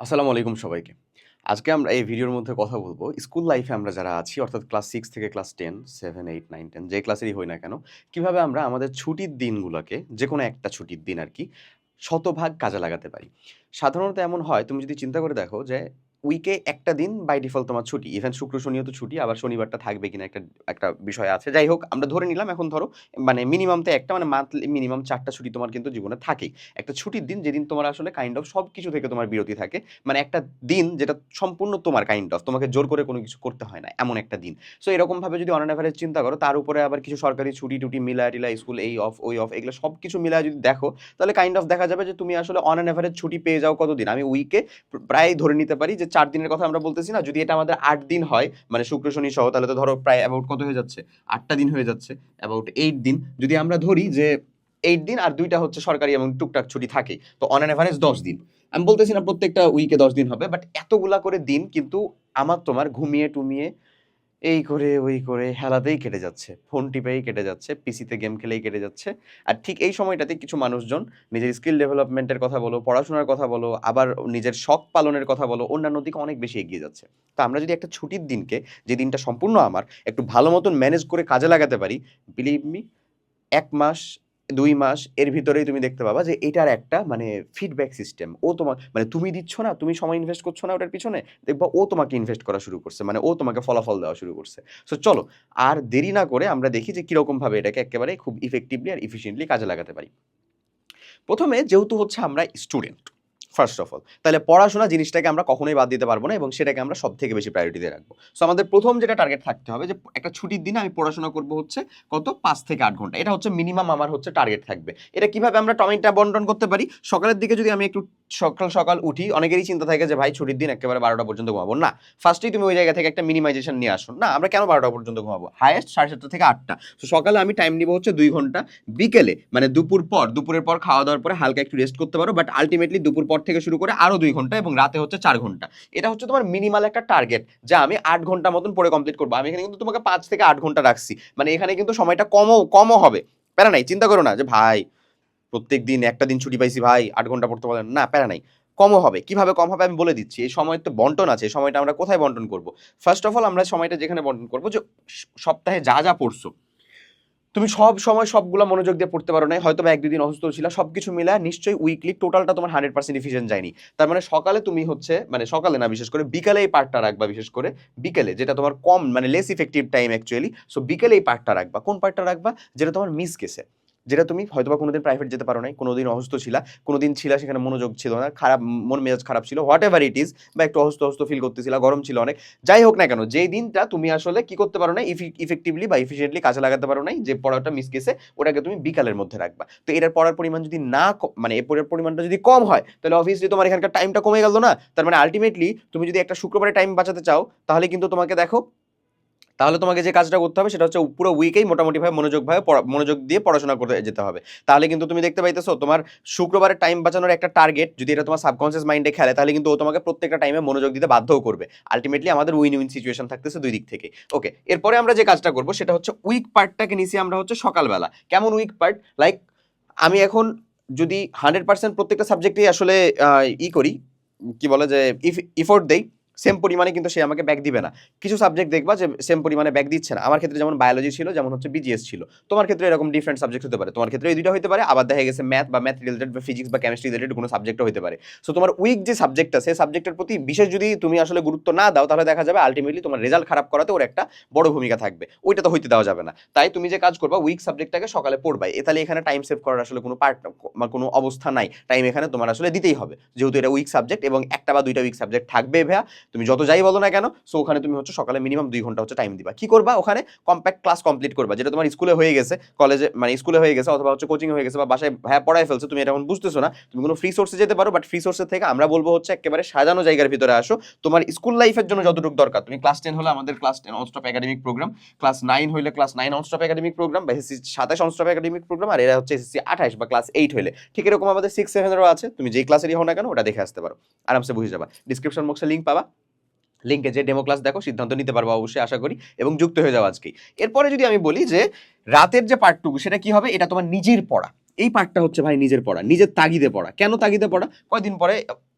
আসসালামু আলাইকুম সবাইকে। আজকে আমরা এই ভিডিওর মধ্যে কথা বলব। স্কুল লাইফে আমরা যারা আছি, অর্থাৎ ক্লাস সিক্স থেকে class ten, seven, eight, nine, ten, যে ক্লাসেরই হই না কেন, কীভাবে আমরা আমাদের ছুটির দিনগুলোকে যে কোনো একটা ছুটির দিন আর কি, শতভাগ কাজে লাগাতে পারি। সাধারণত এমন হয়, তুমি যদি চিন্তা করে দেখো যে উইকে একটা দিন বাই ডিফল্ট তোমার ছুটি। ইভেন শুক্র, শনিও তো ছুটি, আবার শনিবারটা থাকবে কিনা একটা একটা বিষয় আছে। যাই হোক, আমরা ধরে নিলাম এখন ধরো মানে মিনিমাম তো একটা মানে মান্থলি মিনিমাম চারটা ছুটি তোমার কিন্তু জীবনে থাকেই। একটা ছুটির দিন যেদিন তোমার আসলে কাইন্ড অফ সব কিছু থেকে তোমার বিরতি থাকে মানে একটা দিন যেটা সম্পূর্ণ তোমার কাইন্ড অফ তোমাকে জোর করে কোনো কিছু করতে হয় না, এমন একটা দিন। সো এরকমভাবে যদি অন অ্যাভারেজ চিন্তা করো, তার উপরে আবার কিছু সরকারি ছুটি টুটি মিলায় টিলা স্কুল এই অফ ওই অফ এগুলো সব কিছু মিলায় যদি দেখো, তাহলে কাইন্ড অফ দেখা যাবে যে তুমি আসলে অন অ্যাভারেজ ছুটি পেয়ে যাও কতদিন? আমি উইকে প্রায় ধরে নিতে পারি যে চার দিনের কথা আমরা বলতেছি না, যদি এটা আমাদের আট দিন হয় মানে শুক্র, শনি সহ, তাহলে তো ধরো প্রায় অ্যাবাউট কত হয়ে যাচ্ছে? আটটা দিন হয়ে যাচ্ছে অ্যাবাউট এইট দিন। যদি আমরা ধরি যে এইট দিন আর দুইটা হচ্ছে সরকারি এবং টুকটাক ছুটি থাকে, তো অন অ্যান অ্যাভারেজ দশ দিন। আমি বলতেছি না প্রত্যেকটা উইকে দশ দিন হবে বাট এতগুলা করে দিন কিন্তু আমার তোমার ঘুমিয়ে টুমিয়ে এই করে, ওই করে হেলাতেই কেটে যাচ্ছে। ফোন টিপেই কেটে যাচ্ছে, পিসিতে গেম খেলেই কেটে যাচ্ছে। আর ঠিক এই সময়টাতে কিছু মানুষজন নিজের স্কিল ডেভেলপমেন্টের কথা বলো, পড়াশোনার কথা বলো, আবার নিজের শখ পালনের কথা বলো, অন্যান্য দিকে অনেক বেশি এগিয়ে যাচ্ছে। তো আমরা যদি একটা ছুটির দিনকে, যে দিনটা সম্পূর্ণ আমার, একটু ভালো মতন ম্যানেজ করে কাজে লাগাতে পারি বিলিভ মি এক মাস দুই মাস এর ভিতরেই তুমি দেখতে পাবা যে এটার একটা মানে ফিডব্যাক সিস্টেম ও তোমার মানে তুমি দিচ্ছ না, তুমি সময় ইনভেস্ট করছ না ওটার পিছনে, দেখবা ও তোমাকে ইনভেস্ট করা শুরু করছে মানে ও তোমাকে ফলাফল দেওয়া শুরু করছে। সো চলো, আর দেরি না করে আমরা দেখি যে কীরকমভাবে এটাকে একেবারে খুব ইফেক্টিভলি আর ইফিসিয়েন্টলি কাজে লাগাতে পারি। প্রথমে যেহেতু হচ্ছে আমরা স্টুডেন্ট ফার্স্ট অফ অল তাহলে পড়াশোনা জিনিসটাকে আমরা কখনোই বাদ দিতে পারব না এবং সেটাকে আমরা সব থেকে বেশি প্রায়োরিটি দিয়ে রাখব। সো আমাদের প্রথম যেটা টার্গেট থাকতে হবে যে একটা ছুটির দিনে আমি পড়াশোনা করব হচ্ছে কত? পাঁচ থেকে আট ঘণ্টা। এটা হচ্ছে মিনিমাম আমার হচ্ছে টার্গেট থাকবে। এটা কীভাবে আমরা টমিকটা বন্টন করতে পারি? সকালের দিকে যদি আমি একটু সকাল সকাল উঠি, অনেকেরই চিন্তা থাকে যে, ভাই, ছুটির দিন একেবারে বারোটা পর্যন্ত ঘুমাবো। না। ফার্স্টেই তুমি ওই জায়গা থেকে একটা মিনিমাইজেশন নিয়ে আসো। না, আমরা কেন বারোটা পর্যন্ত ঘুমাবো? হায়েস্ট সাড়ে সাতটা থেকে আটটা। তো সকালে আমি টাইম নিবো হচ্ছে দুই ঘণ্টা। বিকেলে মানে দুপুর পর, দুপুরের পর খাওয়া দাওয়ার পরে হালকা একটু রেস্ট করতে পারো বাট আলটিমেটলি দুপুর পর থেকে শুরু করে আরও দুই ঘণ্টা এবং রাতে হচ্ছে চার ঘণ্টা। এটা হচ্ছে তোমার মিনিমাল একটা টার্গেট যা আমি আট ঘণ্টা মতন পরে কমপ্লিট করব। আমি এখানে কিন্তু তোমাকে পাঁচ থেকে আট ঘণ্টা রাখছি। মানে এখানে কিন্তু সময়টা কমও কমও হবে। প্যারা নাই, চিন্তা করো না যে ভাই, প্রত্যেক দিন একটা দিন ছুটি পাইছি ভাই, আট ঘণ্টা পড়তে পারলেন না, প্যারা নাই। কমও হবে। কীভাবে কম হবে আমি বলে দিচ্ছি। এই সময় তো বন্টন আছে, এই সময়টা আমরা কোথায় বন্টন করব? ফার্স্ট অফ অল আমরা সময়টা যেখানে বন্টন করব যে সপ্তাহে যা যা পড়ছো তুমি সব সময় সবগুলো মনোযোগ দিয়ে পড়তে পারো না হয়তো বা এক দুদিন অসুস্থ ছিল সব কিছু মিলে নিশ্চয়ই উইকলি টোটালটা তোমার হান্ড্রেড পার্সেন্ট ইফিসিয়েন্ট যায়নি। তার মানে সকালে তুমি হচ্ছে মানে সকালে না, বিশেষ করে বিকালে এই পার্টটা রাখবা, বিশেষ করে বিকেলে, যেটা তোমার কম মানে less effective time actually so বিকেলে এই পার্টটা রাখবা। কোন পার্টটা রাখবা? যেটা তোমার মিস গেছে যেটা তুমি হয়তো বা কোনোদিন প্রাইভেট যেতে পারো নাই, কোনোদিন অসুস্থ ছিলা, কোনোদিন ছিলা সেখানে মনোযোগ ছিল না, খারাপ, মন মেজাজ খারাপ ছিল হোয়াট এভার ইট ইজ বা একটু অসুস্থ অসুস্থ ফিল করতেছিলা, গরম ছিল অনেক, যাই হোক না কেন, যেই দিনটা তুমি আসলে কি করতে পারো না ইফেক্টিভলি বা ইফিসিয়েন্টলি কাজে লাগাতে পারো নাই, যে পড়াটা মিস গেছে, ওটাকে তুমি বিকালের মধ্যে রাখবা। তো এটার পড়ার পরিমাণ যদি না মানে এ পড়ার পরিমাণটা যদি কম হয়, তাহলে অবভিয়াসলি তোমার এখানকার টাইমটা কমে গেল না, তার মানে আলটিমেটলি তুমি যদি একটা শুক্রবারে টাইম বাঁচাতে চাও, তাহলে কিন্তু তোমাকে দেখো তাহলে তোমাকে যে কাজটা করতে হবে সেটা হচ্ছে পুরো উইকেই মোটামুটিভাবে মনোযোগভাবে মনোযোগ দিয়ে পড়াশোনা করতে যেতে হবে। তাহলে কিন্তু তুমি দেখতে পাইতেছো তোমার শুক্রবারের টাইম বাঁচানোর একটা টার্গেট যদি এটা তোমার সাবকনসিয়াস মাইন্ডে খেলে, তাহলে কিন্তু ও তোমাকে প্রত্যেকটা টাইমে মনোযোগ দিতে বাধ্যও করবে। আলটিমেটলি আমাদের উইন উইন সিচুয়েশন থাকতেছে দুই দিক থেকে। ওকে এরপরে আমরা যে কাজটা করব সেটা হচ্ছে উইক পার্টটাকে নিচে আমরা হচ্ছে সকালবেলা। কেমন উইক পার্ট লাইক আমি এখন যদি হান্ড্রেড পার্সেন্ট প্রত্যেকটা সাবজেক্টেই আসলে ই করি, কি বলে যে ইফ ইফোর্ট দেই সেম পরিমাণে কিন্তু সে আমাকে ব্যাক দিবে না। কিছু সাবজেক্ট দেখবা যে সেম পরিমাণে ব্যাক দিচ্ছে না। আমার ক্ষেত্রে যেমন বায়োলজি ছিল, যেমন হচ্ছে বিজিএস ছিল। তোমার ক্ষেত্রে এরকম ডিফারেন্ট সাবজেক্ট হতে পারে। তোমার ক্ষেত্রে এই দুইটা হতে পারে, আবার দেখা গেছে ম্যাথ বা ম্যাথ রিলেটেড বা ফিজিক্স বা কেমিস্ট্রি রিলেটেড কোনো সাবজেক্টও হতে পারে। সো তোমার উইক যে সাবজেক্টটা সেই সাবজেক্টের প্রতি বিশেষ যদি তুমি আসলে গুরুত্ব না দাও, তাহলে দেখা যাবে আলটিমেটলি তোমার রেজাল্ট খারাপ করাতে ওর একটা বড় ভূমিকা থাকবে। ওইটা তো হইতে দেওয়া যাবে না। তাই তুমি যে কাজ করবা উইক সাবজেক্টটাকে সকালে পড়বাই। এ তাহলে এখানে টাইম সেভ করার আসলে কোনো পার্ট কোনো অবস্থা নাই। টাইম এখানে তোমার আসলে দিতেই হবে। যেহেতু এটা উইক সাবজেক্ট এবং একটা বা দুইটা উইক সাবজেক্ট থাকবে ভ্যা তুমি যত যাই বলো না কেন সো ওখানে তুমি হচ্ছে সকালে মিনিমাম দুই ঘণ্টা হচ্ছে টাইম দিবা। কি করবা? ওখানে কম্প্যাক্ট ক্লাস কমপ্লিট করবা, যেটা তোমার স্কুলে হয়ে গেছে কলেজে মানে স্কুলে হয়ে গেছে অথবা হচ্ছে কোচিং হয়ে গেছে বা বাসায় হ্যাঁ পড়ায় ফেলছে, তুমি এটা এখন বুঝতেছো না, তুমি কোনো ফ্রি সোর্সে যেতে পারো বাট ফ্রি সোর্সের থেকে আমরা বলব হচ্ছে একেবারে সাজানো জায়গার ভিতরে আসো। তোমার স্কুল লাইফের জন্য যতটুকু দরকার, তুমি ক্লাস টেন হলে আমাদের class ten nonstop academic programme class nine হলে class nine nonstop academic programme বা এসএসসি সাতাশ অনস্টপ একাডেমিক প্রোগ্রাম আর এরা হচ্ছে এসএসসি আঠাশ বা ক্লাস এইট হলে ঠিক এরকম আমাদের সিক্স সেভেনেরও আছে, তুমি যেই ক্লাসেরই হও না কেন, ওটা দেখে আসতে পারো। আরামসে বুঝে যাবা। ডিসক্রিপশন বক্সে লিঙ্ক পাবা। লিঙ্কে যে ডেমো ক্লাস দেখো, সিদ্ধান্ত নিতে পারব অবশ্যই, আশা করি, এবং যুক্ত হয়ে যাও আজকেই। এরপরে যদি আমি বলি যে, রাতের যে পার্টটুকু সেটা কি হবে? এটা তোমার নিজের পড়া। এই পার্টটা হচ্ছে ভাই নিজের পড়া, নিজের তাগিদে পড়া। কেন তাগিদে পড়া? কয়দিন পরে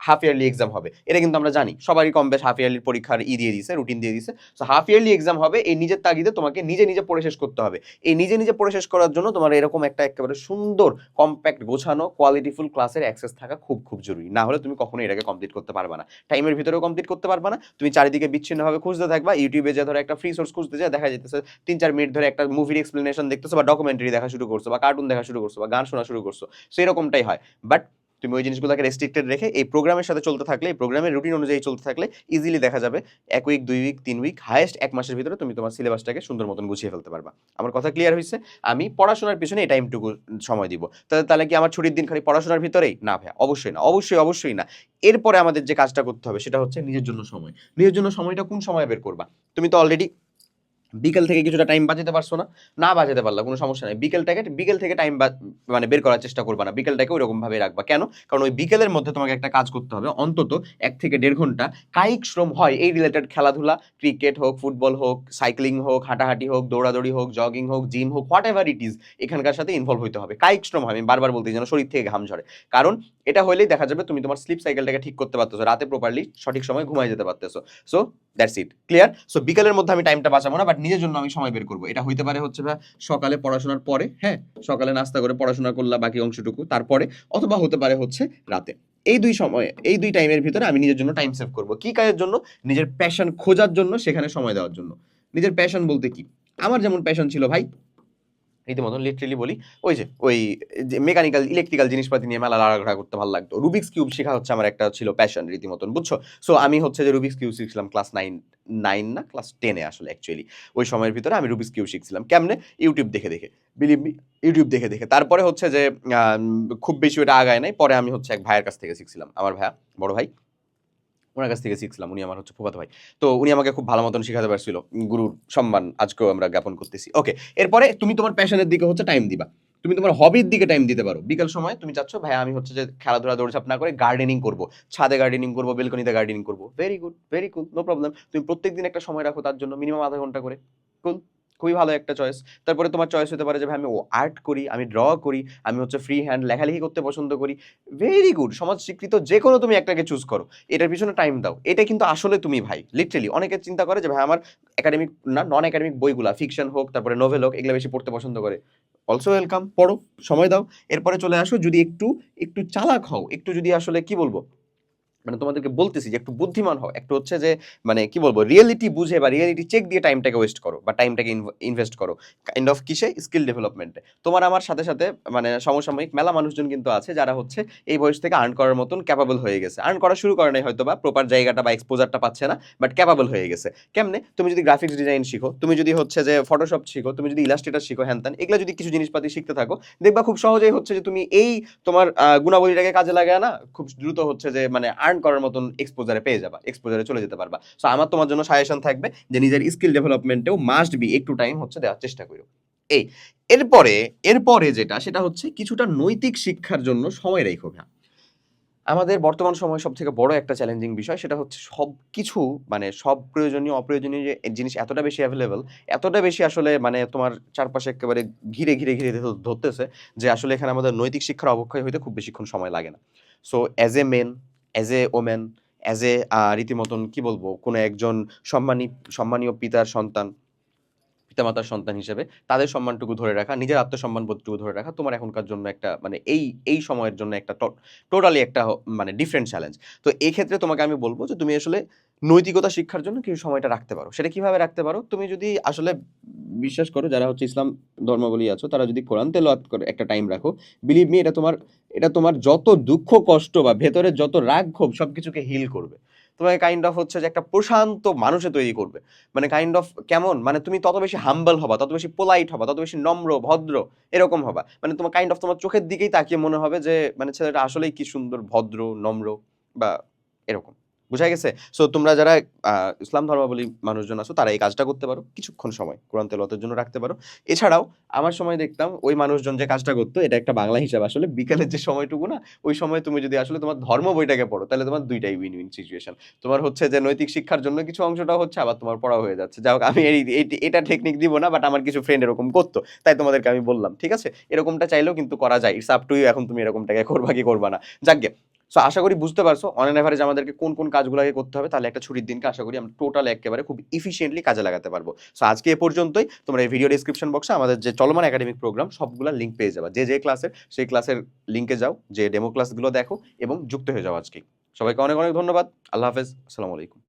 হাফ ইয়ারলি এক্সাম হবে। এটা কিন্তু আমরা জানি। সবারই কম বেশ হাফ ইয়ারলির পরীক্ষার ই দিয়ে দিছে রুটিন দিয়ে দিছে সো হাফ ইয়ারলি এক্সাম হবে, এই নিজের তাগিদে তোমাকে নিজে নিজে পড়ে শেষ করতে হবে। এই নিজে নিজে পড়ে শেষ করার জন্য তোমার এরকম একটা একেবারে সুন্দর কম্প্যাক্ট গোছানো কোয়ালিটিফুল ক্লাসের অ্যাক্সেস থাকা খুব খুব জরুরি। না হলে তুমি কখনো এটাকে কমপ্লিট করতে পারবে না। টাইমের ভিতরেও কমপ্লিট করতে পারবে না। তুমি চারিদিকে বিচ্ছিন্নভাবে খুঁজতে থাকবা। ইউটিউবে যে ধরো একটা ফ্রি সোর্স খুঁজতে যায় দেখা যেতেছে তিন চার মিনিট ধরে একটা মুভির এক্সপ্লেনেশন দেখতেছো বা ডকুমেন্টারি দেখা শুরু করছ বা কার্টুন দেখা শুরু করছ বা গান শোনা শুরু করছ। সো এরকমটাই হয়। বাট তুমি ওই জিনিসগুলোকে রেস্ট্রিক্টেড রেখে এই প্রোগ্রামের সাথে চলতে থাকলে, এই প্রোগ্রামের রুটিন অনুযায়ী চলতে থাকলে ইজিলি দেখা যাবে এক উইক দুই উইক তিন উইক হায়েস্ট এক মাসের ভিতরে তুমি তোমার সিলেবাসটাকে সুন্দর মতন গুছিয়ে ফেলতে পারবা। আমার কথা ক্লিয়ার হয়েছে আমি পড়াশোনার পিছনে এই টাইমটুকু সময় দিব। তাহলে তাহলে কি আমার ছুটির দিন খালি পড়াশোনার ভিতরেই? না ভাই অবশ্যই না, অবশ্যই অবশ্যই না। এরপরে আমাদের যে কাজটা করতে হবে, সেটা হচ্ছে নিজের জন্য সময়। নিজের জন্য সময়টা কোন সময় বের করবা? তুমি তো অলরেডি বিকেল থেকে কিছুটা টাইম বাঁচাতে পারছ না না বাঁচাতে পারলা কোনো সমস্যা নেই। বিকেলটাকে, বিকেল থেকে টাইম মানে বের করার চেষ্টা করবা না। বিকেলটাকে ওইরকম ভাবে রাখবা। কেন? কারণ ওই বিকেলের মধ্যে তোমাকে একটা কাজ করতে হবে। অন্তত এক থেকে দেড় ঘণ্টা কায়িক শ্রম হয় এই রিলেটেড খেলাধুলা। ক্রিকেট হোক, ফুটবল হোক সাইক্লিং হোক, হাঁটাহাঁটি হোক, দৌড়াদৌড়ি হোক জগিং হোক জিম হোক হোয়াট এভার ইট ইজ এখানকার সাথে ইনভলভ হইতে হবে। কায়িক শ্রম হয়। আমি বারবার বলতে যেন শরীর থেকে ঘাম ঝরে। কারণ এটা হলেই দেখা যাবে তুমি তোমার স্লিপ সাইকেলটাকে ঠিক করতে পারতেছো। রাতে প্রপারলি সঠিক সময় ঘুমাই যেতে পারতেছো। So that's it clear so বিকেলের মধ্যে আমি টাইমটা বাঁচাবো না বাট নিজের জন্য আমি সময় বের করব। এটা হইতে পারে হচ্ছে সকালে পড়াশোনার পরে হ্যাঁ? সকালে নাস্তা করে পড়াশোনা করলাম বাকি অংশটুকু তারপরে, অথবা হতে পারে হচ্ছে রাতে। এই দুই সময়ে, এই দুই টাইমের ভিতরে আমি নিজের জন্য টাইম সেভ করব। কি কাজের জন্য? নিজের প্যাশন খোঁজার জন্য, সেখানে সময় দেওয়ার জন্য। নিজের প্যাশন বলতে কি? আমার যেমন প্যাশন ছিল ভাই রীতিমতন লিটারেলি বলি, ওই যে ওই, যে মেকানিক্যাল ইলেকট্রিক্যাল জিনিসপাতি নিয়ে মেলা লাড়াঘাড়া করতে ভালো লাগতো। রুবিক্স কিউব শেখা হচ্ছে আমার একটা ছিল প্যাশন রীতিমতন, বুঝছ? সো আমি হচ্ছে যে রুবিক্স কিউব শিখছিলাম ক্লাস নাইন নাইন না ক্লাস টেনে আসলে অ্যাকচুয়ালি ওই সময়ের ভিতরে আমি রুবিক্স কিউব শিখছিলাম। কেমনে? ইউটিউব দেখে দেখে। বিলিভ মি ইউটিউব দেখে দেখে। তারপরে হচ্ছে যে খুব বেশি ওটা আগায় নাই। পরে আমি হচ্ছে এক ভাইয়ের কাছ থেকে শিখছিলাম। আমার ভাইয়া, বড় ভাই। ওনার কাছ থেকে শিখছিলাম, উনি আমার হচ্ছে ফুফাতো ভাই। তো উনি আমাকে খুব ভালো মতন শেখাতে পারছিল। গুরুর সম্মান আজকেও আমরা জ্ঞাপন করতেছি। ওকে, এরপরে তুমি তোমার প্যাশনের দিকে হচ্ছে টাইম দিবা। তুমি তোমার হবির দিকে টাইম দিতে পারো। বিকাল সময় তুমি চাচ্ছ ভাই আমি হচ্ছে যে খেলাধুলা, দৌড়ঝাপ না করে গার্ডেনিং করব। ছাদে গার্ডেনিং করব বেলকনিতে গার্ডেনিং করব। Very good very cool no problem তুমি প্রত্যেকদিন একটা সময় রাখো তার জন্য মিনিমাম আধা ঘণ্টা করে। কুল খুবই ভালো একটা চয়েস তারপরে তোমার চয়েস হতে পারে যে আমি আর্ট করি, আমি ড্র করি, আমি হচ্ছে ফ্রি হ্যান্ড লেখালেখি করতে পছন্দ করি। ভেরি গুড সমাজ স্বীকৃত যে কোনো তুমি একটাকে চুজ করো। এটার পিছনে টাইম দাও। এটা কিন্তু আসলে তুমি ভাই লিটারেলি অনেকে চিন্তা করে যে, ভাই, আমার একাডেমিক না নন একাডেমিক বইগুলা ফিকশন হোক, তারপরে নোভেল হোক, এগুলো বেশি পড়তে পছন্দ করে। অলসো ওয়েলকাম পড়ো, সময় দাও। এরপরে চলে আসো, যদি একটু একটু চালাক হও, একটু যদি আসলে, কি বলব? মানে তোমাদেরকে বলতেছি যে একটু বুদ্ধিমান হও। একটু হচ্ছে যে মানে কি বলব রিয়েলিটি বুঝে বা রিয়েলিটি চেক দিয়ে টাইমটাকে ওয়েস্ট করো বা টাইমটাকে ইনভেস্ট করো। কাইন্ড অফ কিসে? স্কিল ডেভেলপমেন্টে তোমার আমার সাথে সাথে মানে সমসাময়িক মেলা মানুষজন কিন্তু আছে যারা হচ্ছে এই বয়স থেকে আর্ন করার মতন ক্যাপাবল হয়ে গেছে। আর্ন করা শুরু করে নাই হয়তো বা প্রপার জায়গাটা বা এক্সপোজারটা পাচ্ছে না বাট ক্যাপাবল হয়ে গেছে। কেমনে? তুমি যদি গ্রাফিক্স ডিজাইন শিখো, তুমি যদি হচ্ছে যে ফটোশপ শিখো, তুমি যদি ইলাস্ট্রেটার শিখো, হ্যান ত্যান, এগুলো যদি কিছু জিনিসপাতি শিখতে থাকো, দেখবা খুব সহজেই হচ্ছে যে তুমি এই তোমার গুণাবলীটাকে কাজে লাগায় না, খুব দ্রুত হচ্ছে যে মানে আর্ন করার মতন এক্সপোজারে পেয়ে যাবা এক্সপোজারে চলে যেতে পারবা। সো আমার তোমার জন্য সাজেশন থাকবে যে নিজের স্কিল ডেভেলপমেন্টেও মাস্ট বি একটু টাইম হচ্ছে দেওয়ার চেষ্টা করো এই, এরপরে এরপরে যেটা, সেটা হচ্ছে কিছুটা নৈতিক শিক্ষার জন্য সময় রেখো ভাইয়া। আমাদের বর্তমান সময় সব থেকে বড় একটা চ্যালেঞ্জিং বিষয় সেটা হচ্ছে সব কিছু মানে সব প্রয়োজনীয়, অপ্রয়োজনীয় যে জিনিস এতটা বেশি অ্যাভেলেবেল এতটা বেশি আসলে মানে তোমার চারপাশে একেবারে ঘিরে ঘিরে ঘিরে ধরতেছে যে আসলে এখানে আমাদের নৈতিক শিক্ষার অবক্ষয় হইতে খুব বেশিক্ষণ সময় লাগে না। So as a men as a women as a রীতিমতন কি বলব, কোনো একজন সম্মানী, সম্মানীয় পিতার সন্তান, পিতামাতার সন্তান হিসেবে তাদের সম্মানটুকু ধরে রাখা, নিজের আত্মসম্মান বোধটুকু ধরে রাখা তোমার এখনকার জন্য একটা মানে এই এই সময়ের জন্য একটা টোটালি একটা মানে ডিফারেন্ট চ্যালেঞ্জ তো এই ক্ষেত্রে তোমাকে আমি বলব যে তুমি আসলে নৈতিকতা শিক্ষার জন্য কিছু সময়টা রাখতে পারো। সেটা কীভাবে রাখতে পারো? তুমি যদি আসলে বিশ্বাস করো, যারা হচ্ছে ইসলাম ধর্মাবলী আছো, তারা যদি কোরআন তেলাওয়াত করে একটা টাইম রাখো বিলিভ মি এটা তোমার এটা তোমার যত দুঃখ, কষ্ট বা ভেতরে যত রাগ ক্ষোভ সবকিছুকে হিল করবে। তোমাকে কাইন্ড অফ হচ্ছে যে একটা প্রশান্ত মানুষে তৈরি করবে। মানে কাইন্ড অফ কেমন? মানে তুমি তত বেশি হাম্বল হবা, তত বেশি পোলাইট হবা, তত বেশি নম্র, ভদ্র, এরকম হবা। মানে তোমার কাইন্ড অফ তোমার চোখের দিকেই তাকিয়ে মনে হবে যে মানে ছেলেটা আসলেই কি সুন্দর, ভদ্র, নম্র বা এরকম। বুঝা গেছে? সো তোমরা যারা ইসলাম ধর্মাবলী মানুষজন আছো তারা এই কাজটা করতে পারো। কিছুক্ষণ সময় কোরআন তেলতের জন্য রাখতে পারো। এছাড়াও আমার সময় দেখতাম ওই মানুষজন যে কাজটা করতো এটা একটা বাংলা হিসাব আসলে বিকালের যে সময়টুকু না ওই সময় তুমি যদি আসলে তোমার ধর্ম বইটাকে পড়ো তাহলে তোমার দুইটাই উইন, উইন সিচুয়েশন। তোমার হচ্ছে যে নৈতিক শিক্ষার জন্য কিছু অংশটাও হচ্ছে আবার তোমার পড়াও হয়ে যাচ্ছে। যাই হোক আমি এটা টেকনিক দিব না বাট আমার কিছু ফ্রেন্ড এরকম করতো। তাই তোমাদেরকে আমি বললাম। ঠিক আছে? এরকমটা চাইলেও কিন্তু করা যায়। ইটস আপ টু ইউ এখন তুমি এরকমটাকে করবা কি করবা না। যাকগে। সো আশা করি বুঝতে পারছ অন অ্যান এভারেজ আমাদেরকে কোন, কোন কাজগুলোকে করতে হবে তাহলে একটা ছুটির দিনকে আশা করি আমরা টোটাল একেবারে খুব ইফিসিয়েন্টলি কাজে লাগাতে পারব। সো আজকে এ পর্যন্তই। তোমরা এই ভিডিও ডিসক্রিপশন বক্সে আমাদের যে চলমান একাডেমিক প্রোগ্রাম সবগুলো লিঙ্ক পেয়ে যাবা। যে, যে ক্লাসের সেই ক্লাসের লিঙ্কে যাও, যে ডেমো ক্লাসগুলো দেখো এবং যুক্ত হয়ে যাও আজকে সবাইকে অনেক, অনেক ধন্যবাদ। আল্লাহ হাফেজ। আসসালামু আলাইকুম।